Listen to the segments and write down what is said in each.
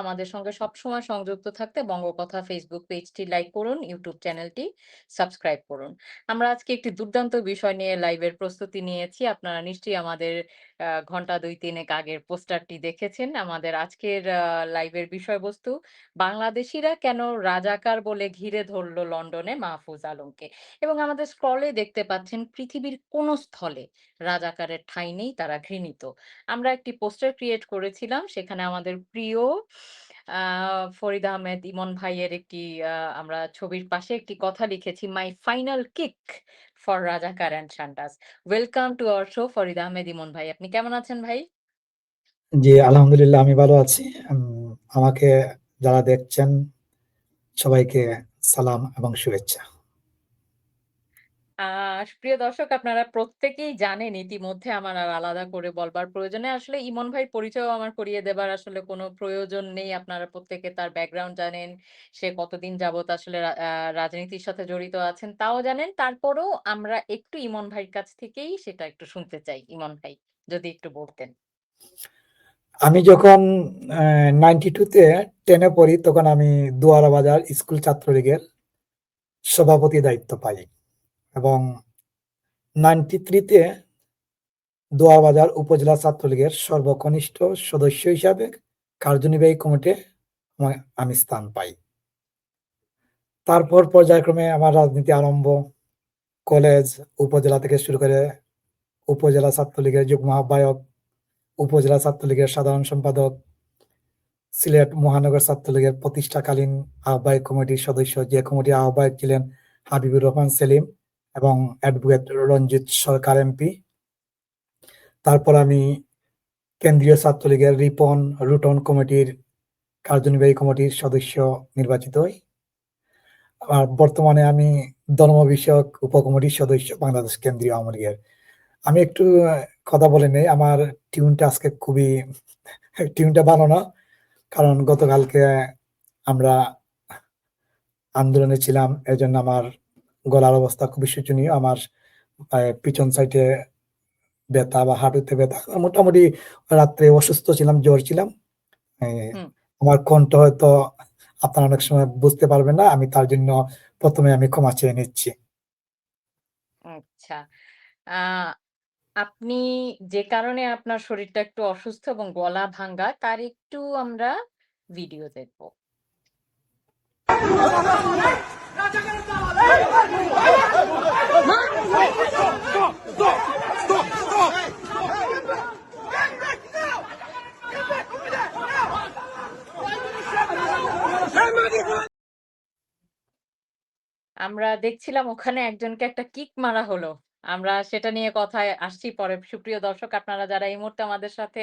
আমাদের সঙ্গে সবসময় সংযুক্ত থাকতে বঙ্গকথা ফেসবুক পেজটি লাইক করুন, ইউটিউব চ্যানেলটি সাবস্ক্রাইব করুন। আমরা আজকে একটি দুর্দান্ত বিষয় নিয়ে লাইভের প্রস্তুতি নিয়েছি। আপনারা নিশ্চয়ই আমাদের ঘণ্টা ২-৩ এক আগের পোস্টারটি দেখেছেন। আমাদের আজকের লাইভের বিষয়বস্তু বাংলাদেশিরা কেন রাজাকার বলে ঘিরে ধরল লন্ডনে মাহফুজ আলমকে? এবং আমাদের স্ক্রলে দেখতে পাচ্ছেন পৃথিবীর কোন স্থলে রাজাকারের ঠাঁই নেই, তারা ঘৃণিত। আমরা একটি পোস্টার ক্রিয়েট করেছিলাম। সেখানে আমাদের প্রিয় ফরিদ আহমেদ ইমন ভাইয়ের একটি আমরা ছবির পাশে একটি কথা লিখেছি, "my final kick for razakar and সান্টাস।" Welcome to our show Farid Ahmed Imon ভাই। আপনি কেমন আছেন ভাই? জি, আলহামদুলিল্লাহ আমি ভালো আছি। আমাকে যারা দেখছেন সবাইকে সালাম এবং শুভেচ্ছা। আ প্রিয় দর্শক, আপনারা প্রত্যেকেই জানেন ইতিমধ্যে আমার আর আলাদা করে বলবার প্রয়োজন। আসলে ইমন ভাই পরিচয়ও আমার করিয়ে দেবার আসলে কোনো প্রয়োজন নেই। আপনারা প্রত্যেকে তার ব্যাকগ্রাউন্ড জানেন। সে কতদিন যাবত আসলে রাজনীতির সাথে জড়িত আছেন তাও জানেন। তারপরেও আমরা একটু ইমন ভাইয়ের কাছ থেকেই সেটা একটু শুনতে চাই। ইমন ভাই, যদি একটু বলতেন। আমি যখন অ্যা 92 তে 10 এ পড়ি, তখন আমি দুয়ারা বাজার স্কুল ছাত্রলীগের সভাপতি দায়িত্ব পাই। এবং 93 থ্রিতে দোয়ারা বাজার উপজেলা ছাত্রলীগের সর্বকনিষ্ঠ সদস্য হিসাবে কার্যনির্বাহী কমিটি আমি স্থান পাই। তারপর পর্যায়ক্রমে আমার রাজনীতি আরম্ভ। কলেজ, উপজেলা থেকে শুরু করে উপজেলা ছাত্রলীগের যুগ্ম আহ্বায়ক, উপজেলা ছাত্রলীগের সাধারণ সম্পাদক, সিলেট মহানগর ছাত্রলীগের প্রতিষ্ঠাকালীন আহ্বায়ক কমিটির সদস্য, যে কমিটির আহ্বায়ক ছিলেন হাবিবুর রহমান সেলিম এবং অ্যাডভোকেট রঞ্জিত সরকার এমপি। তারপর আমি কেন্দ্রীয় ছাত্রলীগের রিপন, রুটন কমিটির কার্যনির্বাহী কমিটির সদস্য নির্বাচিত হই। আর বর্তমানে আমি ধর্ম বিষয়ক উপকমিটির সদস্য বাংলাদেশ কেন্দ্রীয় আওয়ামী লীগের। আমি একটু কথা বলে নেই। আমার টিউনটা আজকে খুবই টিউনটা ভালো না। কারণ গতকালকে আমরা আন্দোলনে ছিলাম। এজন্য আমার গলার অবস্থা খুবই শোচনীয়। আমার পিছন সাইডে ব্যথা বা হাঁটুতে ব্যথা। মোটামুটি রাত্রে অসুস্থ ছিলাম, জ্বর ছিলাম। আমার কণ্ঠ হয়তো আপনারা অনেক সময় বুঝতে পারবেন না। আমি তার জন্য প্রথমে আমি ক্ষমা চেয়ে নিচ্ছি। আচ্ছা। আপনি যে কারণে আপনার শরীরটা একটু অসুস্থ এবং গলা ভাঙ্গা তার একটু আমরা ভিডিও দেখব। আমরা দেখছিলাম ওখানে একজনকে একটা কিক মারা হলো। আমরা সেটা নিয়ে কথায় আসছি পরে। সুপ্রিয় দর্শক আপনারা যারা এই মুহূর্তে আমাদের সাথে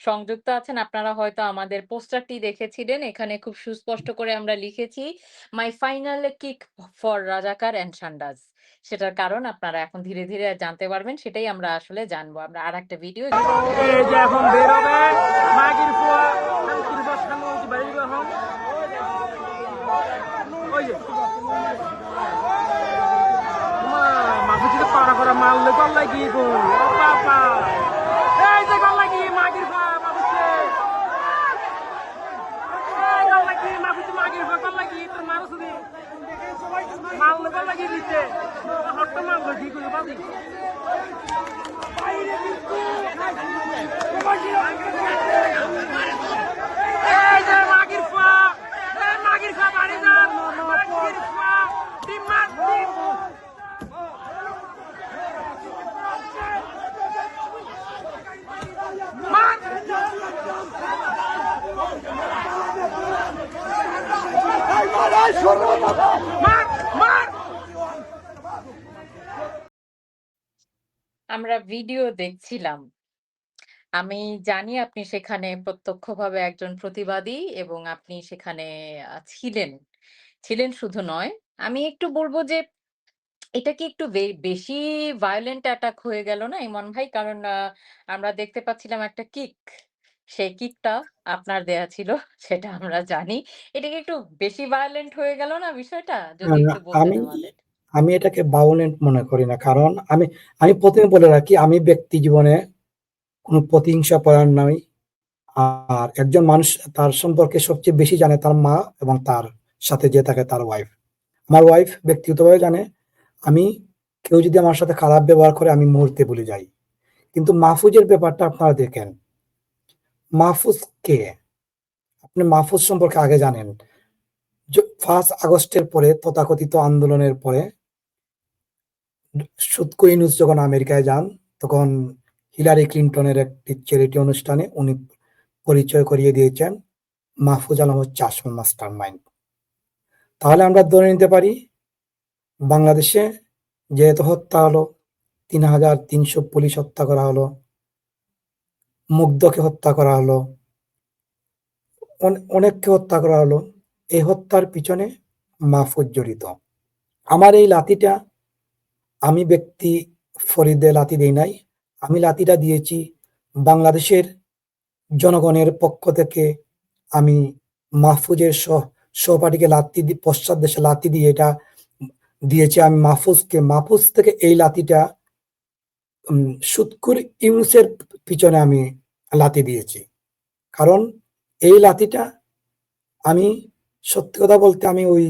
সংযুক্ত আছেন আপনারা হয়তো আমাদের পোস্টারটি দেখেছিলেন। এখানে খুব সুস্পষ্ট করে আমরা লিখেছি, "my final kick for razakar and সান্ডাস।" সেটার কারণ আপনারা এখন ধীরে, ধীরে জানতে পারবেন। সেটাই আমরা আসলে জানব। আমরা আরেকটা ভিডিও এখন বের হবে মাগির ফুয়া শান্তির বস সামনে বাড়ি এখন ওই যে মা মাগুচিতে পাড়া করা মারলে কল লাগি গো ও বাবা। এই যে কল লাগি মাগির মাগুচে এই কল লাগি মাগুচি মাগির ফুয়া কল লাগি তোর মারো শুনি মারলে কল লাগি নিচে হট্ট মারলো ঠিক হলো বাদি এই যে মাগির ফুয়া এই মাগির ফুয়া বাড়ি যান মাগির ফুয়া ডিম মার ডিম মার মার মার আমরা ভিডিও দেখছিলাম। আমি জানি আপনি সেখানে প্রত্যক্ষভাবে একজন প্রতিবাদী এবং আপনি সেখানে ছিলেন। ছিলেন শুধু নয়। আমি একটু বলব যে এটা কি একটু বেশি ভায়োলেন্ট অ্যাটাক হয়ে গেল না ইমন ভাই? কারণ আমরা দেখতে পাচ্ছিলাম একটা কিক। সেই কিকটা আপনার দেয়া ছিল সেটা আমরা জানি। এটা কি একটু বেশি ভায়োলেন্ট হয়ে গেল না বিষয়টা? যদি একটু বলতেন আমি আমাদের। আমি এটাকে ভায়োলেন্ট মনে করি না। কারণ আমি আমি প্রথমে বলে রাখি আমি ব্যক্তি জীবনে কোন প্রতিহিংসা পরায়ণ নই। আর একজন মানুষ তার সম্পর্কে সবচেয়ে বেশি জানে তার মা এবং তার সাথে যে থাকে তার ওয়াইফ। আমার ওয়াইফ ব্যক্তিগতভাবে জানে আমি কেউ যদি আমার সাথে খারাপ ব্যবহার করে আমি মুহূর্তে ভুলে যাই। কিন্তু মাহফুজের ব্যাপারটা আপনারা দেখেন। মাহফুজ কে? আপনি মাহফুজ সম্পর্কে আগে জানেন। ফার্স্ট আগস্টের পরে তথাকথিত আন্দোলনের পরে ইউনূস যখন আমেরিকায় যান, তখন হিলারি ক্লিনটনের একটি চ্যারিটি অনুষ্ঠানে উনি পরিচয় করিয়ে দিয়েছেন, মাহফুজ আলম হচ্ছে আসল মাস্টারমাইন্ড। তাহলে আমরা ধরে নিতে পারি, বাংলাদেশে যেহেতু হত্যা হলো ৩৩০০ পুলিশ হত্যা করা হলো। মুগ্ধকে হত্যা করা হলো। অনে, অনেককে হত্যা করা হলো। এই হত্যার পিছনে মাহফুজ জড়িত। আমার এই লাতিটা আমি ব্যক্তি ফরিদে লাতি দেই নাই। আমি লাতিটা দিয়েছি বাংলাদেশের জনগণের পক্ষ থেকে আমি মাহফুজের সহ সহপাঠীকে লাতি পশ্চাৎ দেশে লাতি দিয়ে এটা দিয়েছি আমি মাহফুজকে। মাহফুজ থেকে এই লাতিটা সুৎকুর ইউনূসের পিছনে আমি লাথি দিয়েছি। কারণ এই লাতিটা আমি সত্যি কথা বলতে আমি ওই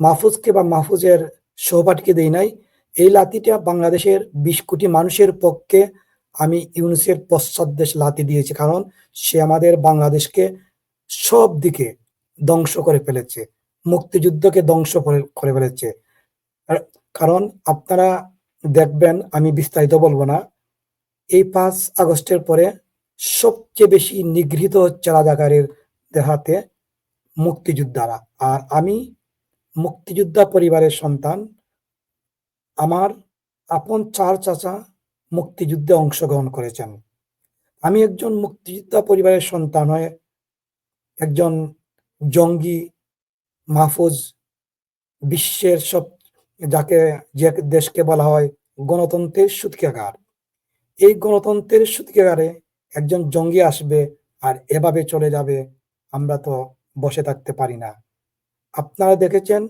মাহফুজকে বা মাহফুজের সহপাঠীকে দেই নাই। এই লাতিটা বাংলাদেশের ২০ কোটি মানুষের পক্ষে আমি ইউনূসের পশ্চাৎদেশে লাতি দিয়েছি। কারণ সে আমাদের বাংলাদেশকে সব দিকে ধ্বংস করে ফেলেছে। মুক্তিযুদ্ধকে ধ্বংস করে ফেলেছে। কারণ আপনারা দেখবেন, আমি বিস্তারিত বলব না। এই পাঁচ আগস্টের পরে সবচেয়ে বেশি নিগৃহীত হচ্ছে রাজাকারের দেহাতে মুক্তিযোদ্ধারা। আর আমি মুক্তিযোদ্ধা পরিবারের সন্তান। আমার আপন চার চাচা মুক্তিযুদ্ধে অংশগ্রহণ করেছেন। আমি একজন মুক্তিযোদ্ধা পরিবারের সন্তান হয়ে একজন জঙ্গি মাহফুজ বিশ্বের সব, যাকে যে দেশকে বলা হয় গণতন্ত্রের সূতিকাগার। এই গণতন্ত্রের সূতিকাগারে একজন জঙ্গি আসবে আর এভাবে চলে যাবে আমরা তো বসে থাকতে পারি না। আপনারা দেখেছেন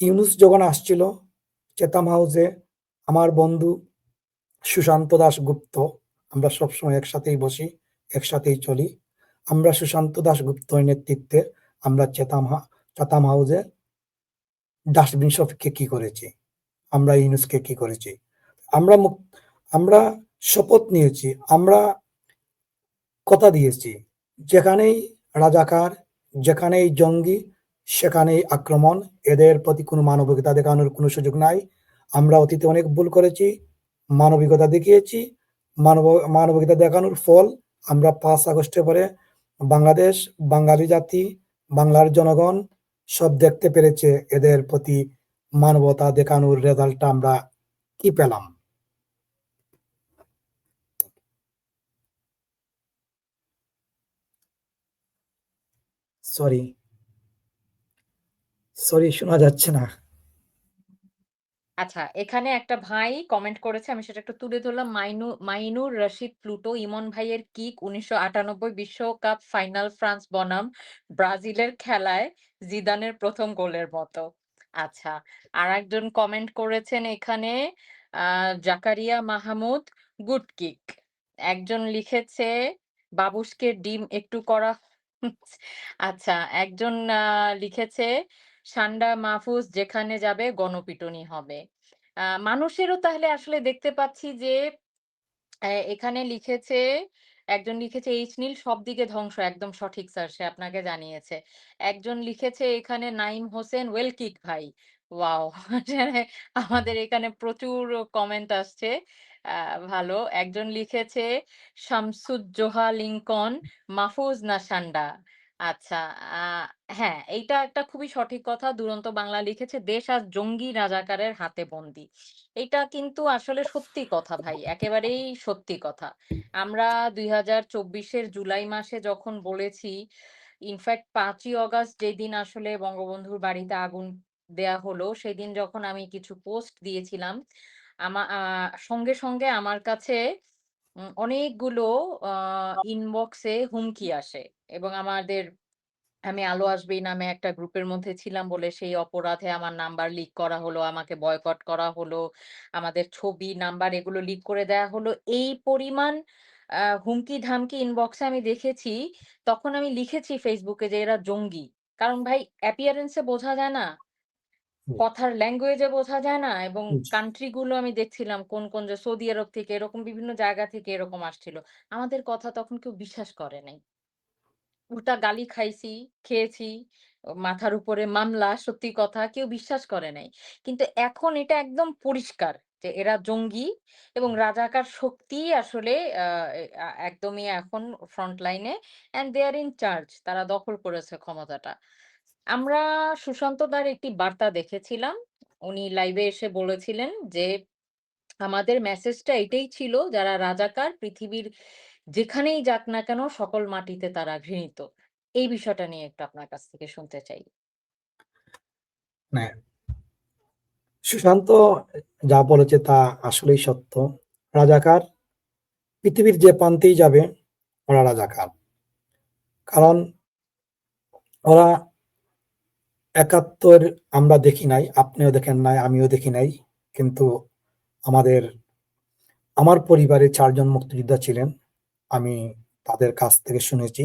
ইউনুস যখন আসছিল চেতাম হাউসে আমার বন্ধু সুশান্ত দাশগুপ্ত আমরা সবসময় একসাথেই বসি, একসাথেই চলি। আমরা সুশান্ত দাশগুপ্তর নেতৃত্বে আমরা চেতাম চাতাম হাউসে ডাস্টবিন শফিককে কি করেছি? আমরা ইউনুসকে কি করেছি? আমরা আমরা শপথ নিয়েছি। আমরা কথা দিয়েছি। যেখানেই রাজাকার, যেখানেই জঙ্গি, সেখানেই আক্রমণ। এদের প্রতি কোনো মানবিকতা দেখানোর কোনো সুযোগ নাই। আমরা অতীতে অনেক ভুল করেছি। মানবিকতা দেখিয়েছি। মানব মানবিকতা দেখানোর ফল আমরা পাঁচ আগস্টের পরে বাংলাদেশ, বাঙালি জাতি, বাংলার জনগণ সব দেখতে পেরেছে এদের প্রতি মানবতা দেখানোর রেজাল্টটা আমরা কি পেলাম। সরি। সরি শোনা যাচ্ছে না। আচ্ছা, এখানে একটা ভাই কমেন্ট করেছে। আমি সেটা একটু তুলে ধরলাম। মাইনু মাইনুর রশিদ প্লুটো, ইমন ভাইয়ের কিক ১৯৯৮ বিশ্বকাপ ফাইনাল ফ্রান্স বনাম ব্রাজিলের খেলায় জিদানের প্রথম গোলের মতো। আচ্ছা, আর একজন কমেন্ট করেছেন এখানে জাকারিয়া মাহমুদ গুড কিক। একজন লিখেছে বাবুসকে ডিম একটু করা আচ্ছা, একজন আ লিখেছে সান্ডা মাহফুজ যেখানে যাবে গণপিটুনি হবে। আ মানুষেরও তাহলে আসলে দেখতে পাচ্ছি যে এখানে লিখেছে একজন লিখেছে এইচ নীল সব দিকে ধ্বংস একদম সঠিক স্যার সে আপনাকে জানিয়েছে। একজন লিখেছে এখানে নাইম হোসেন ওয়েল কিক ভাই। ওয়াও! আমাদের এখানে প্রচুর কমেন্ট আসছে। ভালো। একজন লিখেছে শামসুজ্জোহা লিঙ্কন মাহফুজ না সান্ডা। আচ্ছা, হ্যাঁ, এইটা একটা খুবই সঠিক কথা। দুরন্ত বাংলা লিখেছে দেশ আজ জঙ্গি রাজাকারের হাতে বন্দি এইটা কিন্তু আসলে সত্যি কথা ভাই। একেবারেই সত্যি কথা। আমরা ২০২৪ এর জুলাই মাসে যখন বলেছি ইনফ্যাক্ট ৫ ই অগাস্ট যেদিন আসলে বঙ্গবন্ধুর বাড়িতে আগুন দেয়া হলো, সেদিন যখন আমি কিছু পোস্ট দিয়েছিলাম, আমা আ সঙ্গে, সঙ্গে আমার কাছে অনেকগুলো ইনবক্সে হুমকি আসে এবং আমাদের আমি আলো আসবেই নামে একটা গ্রুপের মধ্যে ছিলাম বলে সেই অপরাধে আমার নাম্বার লিক করা হলো, আমাকে বয়কট করা হলো, আমাদের ছবি, নাম্বার এগুলো লিক করে দেয়া হলো। এই পরিমাণ আ হুমকি-ধামকি ইনবক্সে আমি দেখেছি, তখন আমি লিখেছি ফেসবুকে যে এরা জঙ্গি। কারণ ভাই অ্যাপিয়ারেন্সে বোঝা যায় না? কথার ল্যাঙ্গুয়েজে বোঝা যায় না? এবং কান্ট্রি গুলো আমি দেখছিলাম কোন, কোন যে সৌদি আরব থেকে এরকম বিভিন্ন জায়গা থেকে এরকম আসছিল। আমাদের কথা তখন কেউ বিশ্বাস করে নাই। উল্টা গালি খাইছি, খেয়েছি। মাথার উপরে মামলা, সত্যি কথা কেউ বিশ্বাস করে নাই। কিন্তু এখন এটা একদম পরিষ্কার যে এরা জঙ্গি এবং রাজাকার শক্তিই আসলে একদমই এখন front line and they are in charge তারা দখল করেছে ক্ষমতাটা। আমরা সুশান্ত দার একটি বার্তা দেখেছিলাম। উনি লাইভে এসে বলেছিলেন যে, "আমাদের মেসেজটা এটাই ছিল যারা রাজাকার পৃথিবীর যেখানেই যাক না কেন সকল মাটিতে তারা ঘৃণিত।" এই বিষয়টা নিয়ে একটু আপনার কাছ থেকে শুনতে চাই। হ্যাঁ। সুশান্ত যা বলেছে তা আসলেই সত্য। রাজাকার পৃথিবীর যে প্রান্তেই যাবে ওরা রাজাকার। কারণ ওরা ৭১ আমরা দেখি নাই, আপনিও দেখেন নাই, আমিও দেখি নাই। কিন্তু আমাদের আমার পরিবারে চারজন মুক্তিযোদ্ধা ছিলেন। আমি তাদের কাছ থেকে শুনেছি।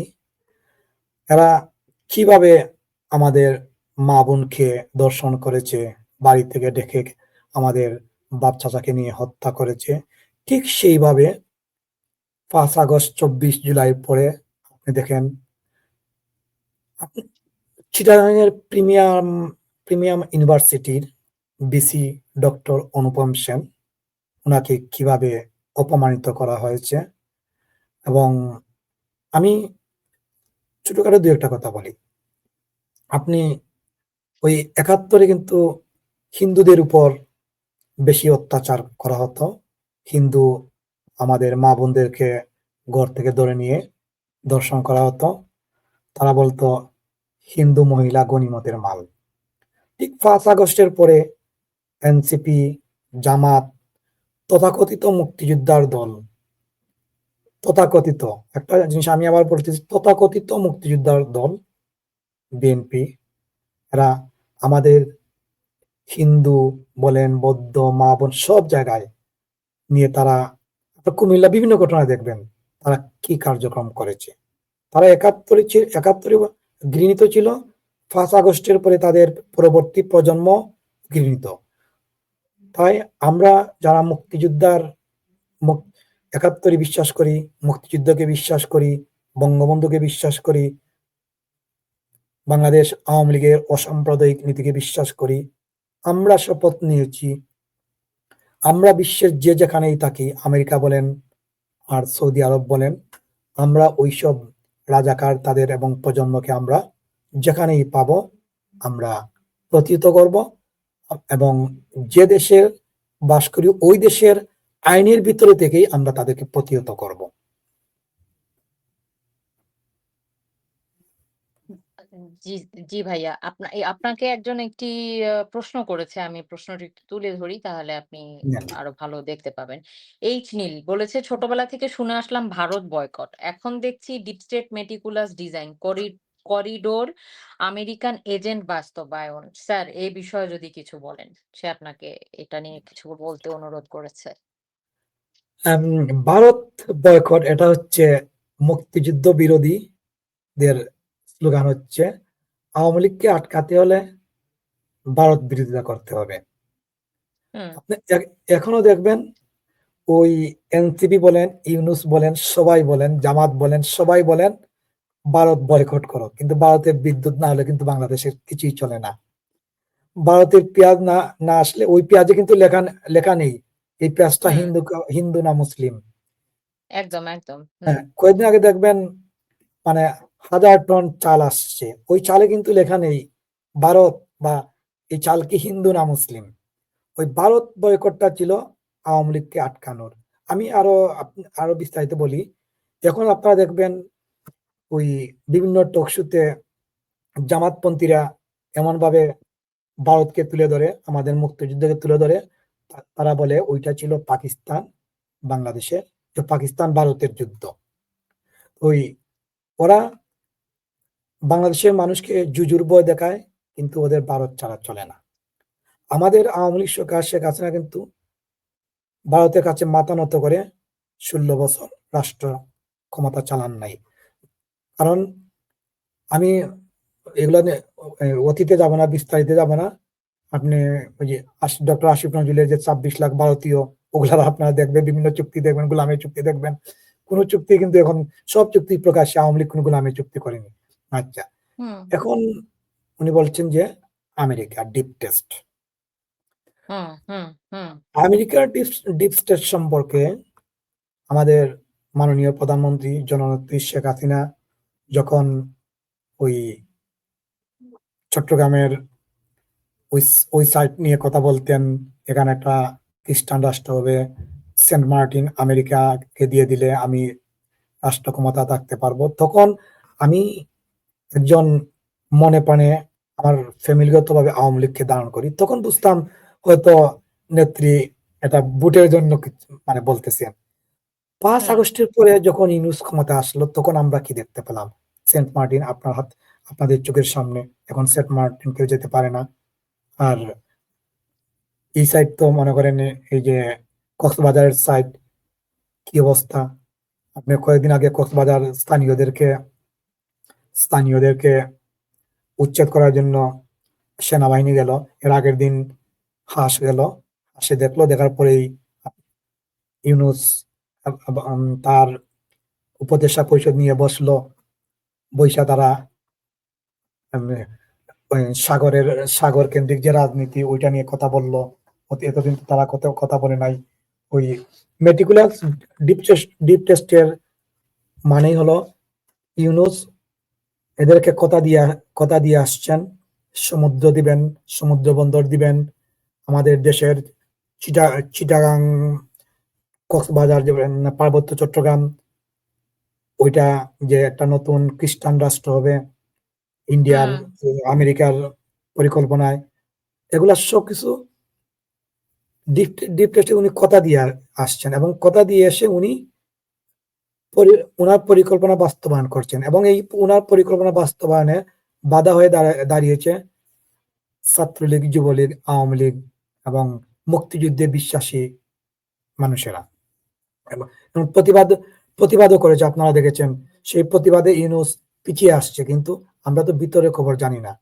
এরা কীভাবে আমাদের মা-বোনকে দর্শন করেছে, বাড়ি থেকে ডেকে আমাদের বাপ-চাচাকে নিয়ে হত্যা করেছে। ঠিক সেইভাবে পাঁচ আগস্ট, ২৪ জুলাই পরে আপনি দেখেন চিটাগাংয়ের প্রিমিয়াম প্রিমিয়াম ইউনিভার্সিটির বিসি ডক্টর অনুপম সেন, ওনাকে কীভাবে অপমানিত করা হয়েছে এবং আমি ছোটখাটো দু একটা কথা বলি। আপনি ওই একাত্তরে কিন্তু হিন্দুদের উপর বেশি অত্যাচার করা হতো। হিন্দু আমাদের মা-বোনদেরকে ঘর থেকে ধরে নিয়ে দর্শন করা হতো। তারা বলত হিন্দু মহিলা গনিমতের মাল। ঠিক পাঁচ আগস্টের পরে এনসিপি, জামাত, তথাকথিত মুক্তিযোদ্ধার দল তথাকথিত একটা জিনিস আমি আবার বলতেছি তথাকথিত মুক্তিযোদ্ধার দল বিএনপি এরা আমাদের হিন্দু বলেন, বৌদ্ধ, মা-বোন সব জায়গায় নিয়ে তারা কুমিল্লা বিভিন্ন ঘটনায় দেখবেন তারা কি কার্যক্রম করেছে। তারা ৭১ এ ছি ৭১ এ ঘৃণিত ছিল। ৫ আগস্টের পরে তাদের পরবর্তী প্রজন্ম ঘৃণিত। তাই আমরা যারা মুক্তিযোদ্ধার একাত্তরে বিশ্বাস করি, মুক্তিযুদ্ধকে বিশ্বাস করি, বঙ্গবন্ধুকে বিশ্বাস করি বাংলাদেশ আওয়ামী লীগের অসাম্প্রদায়িক নীতিকে বিশ্বাস করি। আমরা শপথ নিয়েছি আমরা বিশ্বের যে যেখানেই থাকি, আমেরিকা বলেন আর সৌদি আরব বলেন, আমরা ঐসব রাজাকার তাদের এবং প্রজন্মকে আমরা যেখানেই পাব, আমরা প্রতিহত করব এবং যে দেশে বাস করি, ওই দেশের আইনের ভিতরে থেকেই আমরা তাদেরকে প্রতিহত করব। জি, জি ভাইয়া। আপনা এ আপনাকে একজন একটি প্রশ্ন করেছে। আমি প্রশ্নটি একটু তুলে ধরি তাহলে আপনি নেন। আরও ভালো দেখতে পাবেন। এইচ নীল বলেছে, "ছোটবেলা থেকে শুনে আসলাম ভারত বয়কট। এখন দেখছি ডিপ স্টেট মেটিকুলাস ডিজাইন, করি করিডোর, আমেরিকান এজেন্ট বাস্তবায়ন। স্যার এ বিষয়ে যদি কিছু বলেন?" সে আপনাকে এটা নিয়ে কিছু বলতে অনুরোধ করেছে। ভারত বয়কট এটা হচ্ছে মুক্তিযুদ্ধ বিরোধীদের স্লোগান হচ্ছে আওয়ামী লীগকে আটকাতে হলে ভারত বিরোধিতা করতে হবে। আপনি এখনও দেখবেন ওই এনসিপি বলেন, ইউনূস বলেন, সবাই বলেন, জামাত বলেন, সবাই বলেন ভারত বয়কট করো। কিন্তু ভারতের বিদ্যুৎ না হলে কিন্তু বাংলাদেশের কিছুই চলে না। ভারতের পেঁয়াজ না না আসলে ওই পেঁয়াজে কিন্তু লেখা লেখা নেই। এই পেঁয়াজটা হিন্দু হিন্দু না মুসলিম। একদম, একদম। হ্যাঁ, কয়েকদিন আগে দেখবেন মানে হাজার টন চাল আসছে। ওই চালে কিন্তু লেখা নেই ভারত বা এই চাল কি হিন্দু না মুসলিম। ওই ভারত বয়কটটা ছিল আওয়ামী লীগকে আটকানোর। আমি আরও আরও বিস্তারিত বলি। এখন আপনারা দেখবেন ওই বিভিন্ন টক শোতে জামাতপন্থীরা এমনভাবে ভারতকে তুলে ধরে, আমাদের মুক্তিযুদ্ধকে তুলে ধরে তারা বলে ওইটা ছিল পাকিস্তান বাংলাদেশের, পাকিস্তান ভারতের যুদ্ধ। ওই ওরা বাংলাদেশের মানুষকে জুজুর ভয় দেখায়, কিন্তু ওদের ভারত ছাড়া চলে না। আমাদের আওয়ামী লীগ সরকার শেখ হাসিনা কিন্তু ভারতের কাছে মাথা নত করে ষোলো বছর রাষ্ট্র ক্ষমতা চালান নাই। কারণ আমি এগুলো অতীতে যাব না, বিস্তারিত যাব না। আপনি ওই যে ডক্টর আশিফ নজরুলের যে ছাব্বিশ লাখ ভারতীয় ওগুলা আপনারা দেখবেন, বিভিন্ন চুক্তি দেখবেন গোলামের চুক্তি দেখবেন। কোন চুক্তি কিন্তু এখন, সব চুক্তি প্রকাশ্যে আওয়ামী লীগ কোনো গোলামের চুক্তি করেনি। আচ্ছা। এখন উনি বলছেন যে আমেরিকা ডিপ টেস্ট। আমেরিকার ডিপ টেস্ট সম্পর্কে আমাদের মাননীয় প্রধানমন্ত্রী জননেত্রী শেখ হাসিনা যখন ওই চট্টগ্রামের ওই ওই সাইট নিয়ে কথা বলতেন এখানে একটা খ্রিস্টান রাষ্ট্র হবে সেন্ট মার্টিন আমেরিকাকে দিয়ে দিলে আমি রাষ্ট্র ক্ষমতা থাকতে পারব তখন আমি একজন মনে প্রাণে আমার ফ্যামিলিগতভাবে আওয়ামী লীগকে ধারণ করি তখন বুঝতাম হয়তো নেত্রী এটা বুটের জন্য কিছু- মানে বলতেছেন পাঁচ আগস্টের পরে যখন ইউনুস ক্ষমতা আসলো তখন আমরা কি দেখতে পেলাম? সেন্ট মার্টিন আপনার হাত আপনাদের চোখের সামনে এখন সেন্ট মার্টিন কেউ যেতে পারে না। আর এই সাইড তো মনে করেন এই যে কক্সবাজারের সাইড কি অবস্থা? আপনি কয়েকদিন আগে কক্সবাজার স্থানীয়দেরকে স্থানীয়দেরকে উচ্ছেদ করার জন্য সেনাবাহিনী গেল। এর আগের দিন হাঁস গেল। হাসে দেখল, দেখার পরেই ইউনুস তার উপদেষ্টা পরিষদ নিয়ে বসল। বৈশা তারা সাগরের, সাগর কেন্দ্রিক যে রাজনীতি, ওইটা নিয়ে কথা বলল। এতদিন তারা কথা কথা বলে নাই। ওই মেটিকুলাস ডিপ টেস্ট ডিপ টেস্টের মানেই হলো ইউনুস এদেরকে কথা দিয়ে কথা দিয়ে আসছেন সমুদ্র দিবেন সমুদ্র বন্দর দিবেন আমাদের দেশের চিটা চিটাগাং কক্সবাজার যে পার্বত্য চট্টগ্রাম ওইটা যে একটা নতুন খ্রিস্টান রাষ্ট্র হবে ইন্ডিয়ার আমেরিকার পরিকল্পনায় এগুলা সবকিছু ডিপ ডিপ টেস্টে উনি কথা দিয়ে আসছেন এবং কথা দিয়ে এসে উনি ওনার পরিকল্পনা বাস্তবায়ন করছেন এবং এই ওনার পরিকল্পনা বাস্তবায়নে বাধা হয়ে দাঁড়া- দাঁড়িয়েছে ছাত্রলীগ, যুবলীগ, আওয়ামী লীগ এবং মুক্তিযুদ্ধে বিশ্বাসী মানুষেরা। এবং প্রতিবাদ, প্রতিবাদও করেছে, আপনারা দেখেছেন, সেই প্রতিবাদে ইউনুস পিছিয়ে আসছে, কিন্তু আমরা তো ভিতরে খবর জানি না।